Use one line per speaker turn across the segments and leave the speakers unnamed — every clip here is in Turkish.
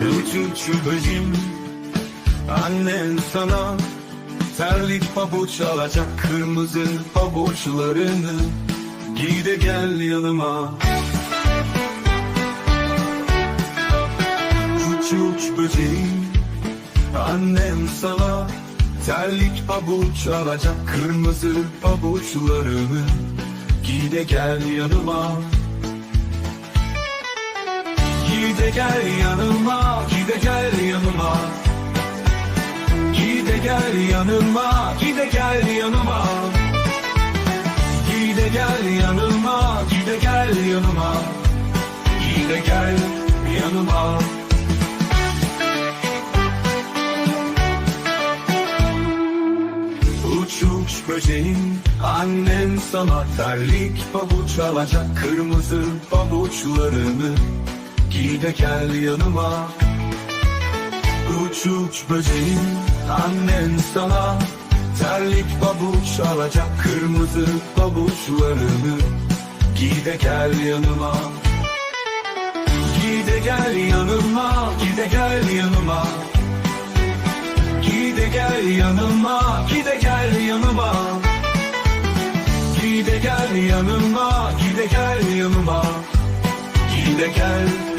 Üçüncü Annen sana Terlik pabuç alacak kırmızı pabuçlarını Giy de gel yanıma. Uç uç böceğim Annem sana Terlik pabuç alacak kırmızı pabuçlarını Giy de gel yanıma Gide gel yanıma, gide gel yanıma. Gide gel yanıma, gide gel yanıma. Gide gel yanıma, gide gel yanıma. Gide gel yanıma. Uç böceğim Annem sana terlik pabuç alacak. Kırmızı pabuçlarını Giy de gel yanıma. Uç uç böceğim Annen sana. Terlik pabuç alacak Kırmızı pabuçlarını Giy de gel yanıma. Giy de gel yanıma Giy de gel yanıma. Giy de gel yanıma, giy de gel yanıma. Giy de gel yanıma, giy de gel yanıma. Giy de gel yanıma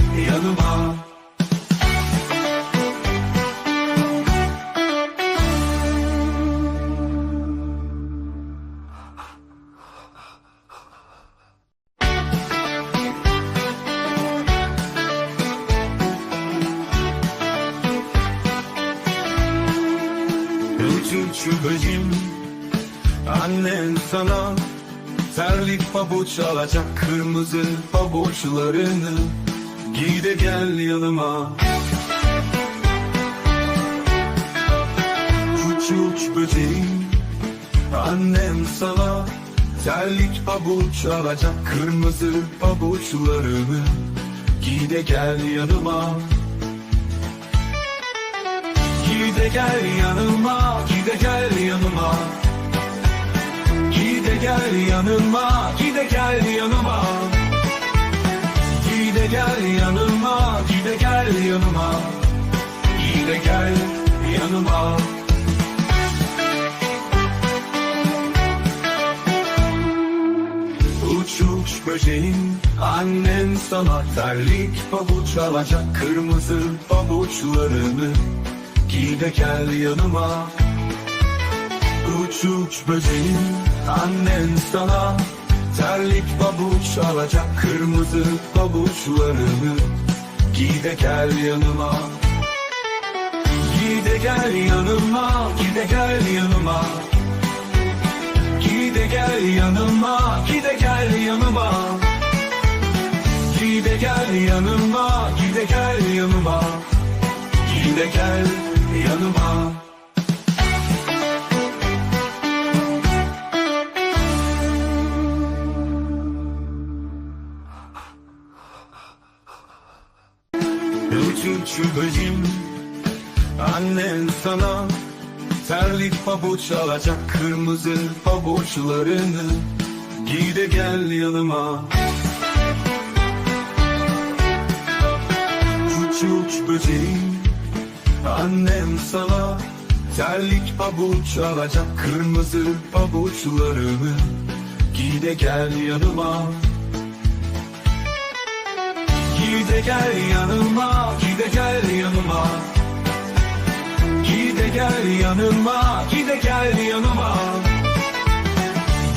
Üçüncü bölüm Annen sana Terlik pabuç alacak kırmızı pabuçlarını Giy de gel yanıma. Uç uç böceğim Annem sana Terlik pabuç alacak. Kırmızı pabuçlarını Giy de gel yanıma. Giy de gel yanıma, giy de gel yanıma. Giy de gel yanıma, giy de gel yanıma gel yanıma. De gel yanıma. Uç uç Annen sana terlik pabuç alacak. Kırmızı pabuçlarını Giy de gel yanıma. Uç uç böceğim Annen sana Terlik pabuç alacak. Kırmızı pabuçlarını Giy de gel yanıma. Giy de gel yanıma. Giy de gel yanıma. Giy de gel yanıma. Giy de gel yanıma. Giy de gel yanıma. Giy de gel yanıma. Giy de gel yanıma Bölüm Annen sana Terlik pabuç alacak kırmızı pabuçlarını Giy de gel yanıma. Uç uç böceğim. Annem sana Terlik pabuç alacak kırmızı pabuçlarını Giy de gel yanıma. Giy de gel yanıma, gel yanıma, giy de gel yanıma.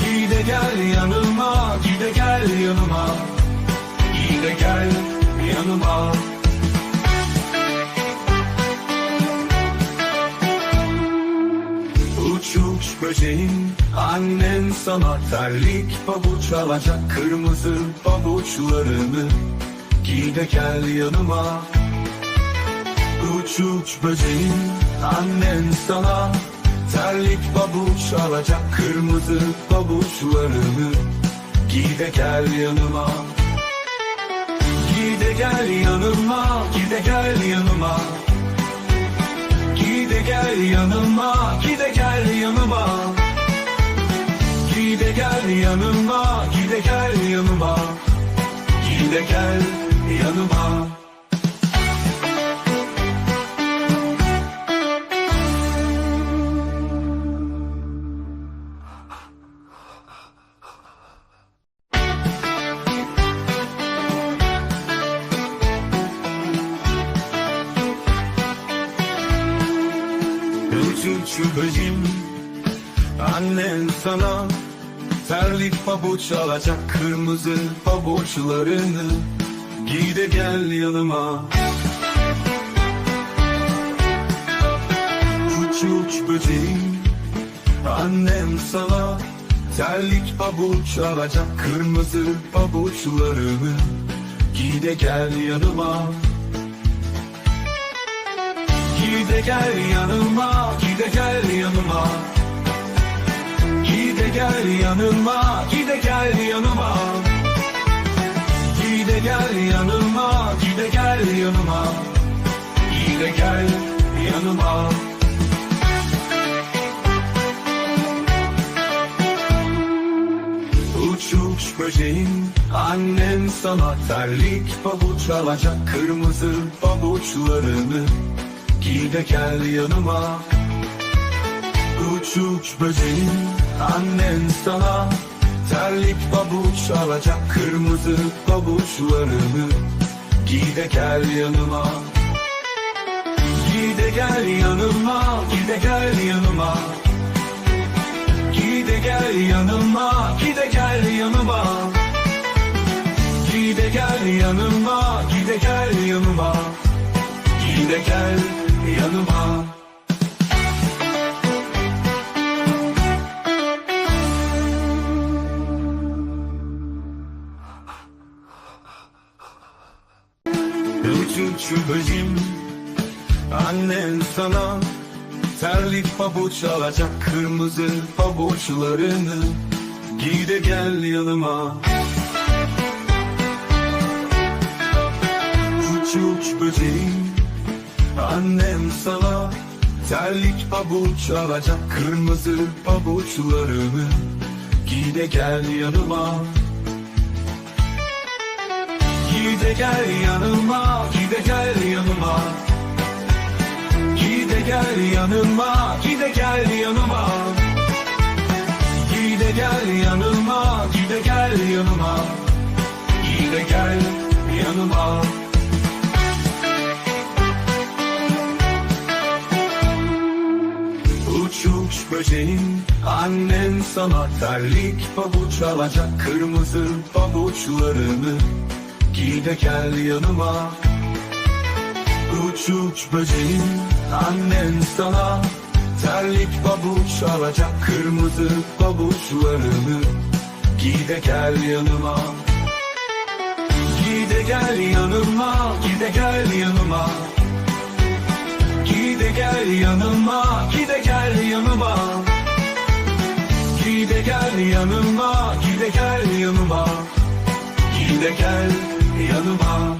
Giy de gel yanıma, giy de gel yanıma. Giy de gel yanıma. Uç uç böceğim Annen sana terlik pabuç alacak. Kırmızı pabuçlarını Giy de gel yanıma Uç böceğim Annen sana Terlik pabuç alacak. Kırmızı pabuçlarını Giy de gel yanıma. Giy de gel yanıma Giy gel yanıma. Giy gel yanıma Giy gel yanıma. Giy gel yanıma Giy gel yanıma. Giy gel yanıma Böcüm Annen sana Terlik pabuç alacak kırmızı pabuçlarını Giy de gel yanıma. Uç uç böceğim Annem sana Terlik pabuç alacak kırmızı pabuçlarını Giy de gel yanıma Giy de gel yanıma Giy de gel yanıma. Giy de gel yanıma Giy de gel yanıma. Giy de gel yanıma Giy de gel yanıma. Giy de gel yanıma. Uç uç Annen sana terlik pabuç alacak Kırmızı pabuçlarını Giy de gel yanıma. Uç uç böceğim Annen sana. Terlik pabuç alacak Kırmızı pabuçlarını. Giy de gel yanıma. Giy de gel yanıma Giy de gel yanıma. Giy de gel yanıma Giy de gel yanıma. Giy de gel yanıma Giy de gel yanıma. Giy de gel yanıma Üçüncü bölüm Annen sana Terlik pabuç alacak kırmızı pabuçlarını Giy de gel yanıma. Uç böceğim Annem sana Terlik pabuç alacak kırmızı pabuçlarını Giy de gel yanıma. Giy de gel yanıma Giy de gel yanıma. Giy de gel yanıma Giy de gel yanıma. Giy de gel yanıma Giy de gel yanıma. Giy de gel yanıma Böceğim. Annen sana terlik pabuç alacak. Kırmızı pabuçlarını Giy de gel yanıma. Uç uç böceğim. Annen sana Terlik pabuç alacak. Kırmızı pabuçlarını Giy de gel yanıma. Giy gel yanıma Giy gel yanıma gel yanıma Gide gel yanıma. Gide gel yanıma Gide gel yanıma. Gide gel yanıma.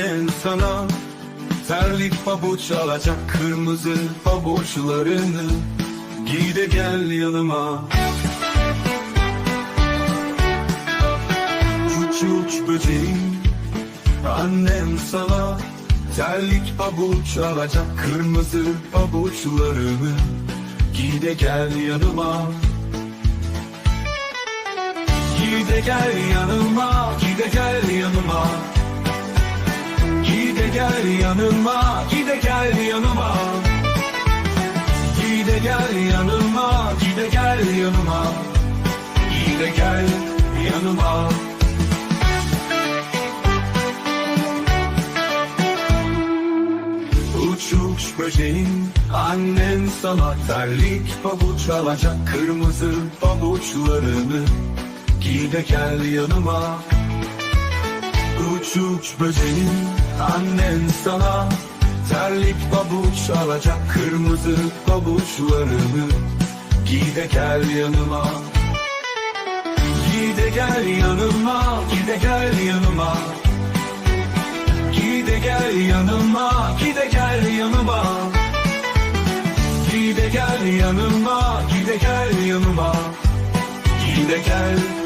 Annen sana Terlik pabuç alacak kırmızı pabuçlarını. Giy de gel yanıma. Uç uç böceğim Annem sana Terlik pabuç alacak kırmızı pabuçlarını. Giy de gel yanıma. Giy de gel yanıma, giy de gel yanıma gel yanıma, giy de gel yanıma. Giy de gel yanıma, giy de gel yanıma. Giy de gel yanıma. Uç böceğim Annen sana terlik pabuç alacak. Kırmızı pabuçlarını Giy de gel yanıma Uç uç böceğim Annen sana Terlik pabuç alacak Kırmızı pabuçlarını Giy de gel yanıma. Giy de gel yanıma Giy de gel yanıma. Giy de gel yanıma Giy de gel yanıma. Giy de gel yanıma Giy de gel yanıma. Giy de gel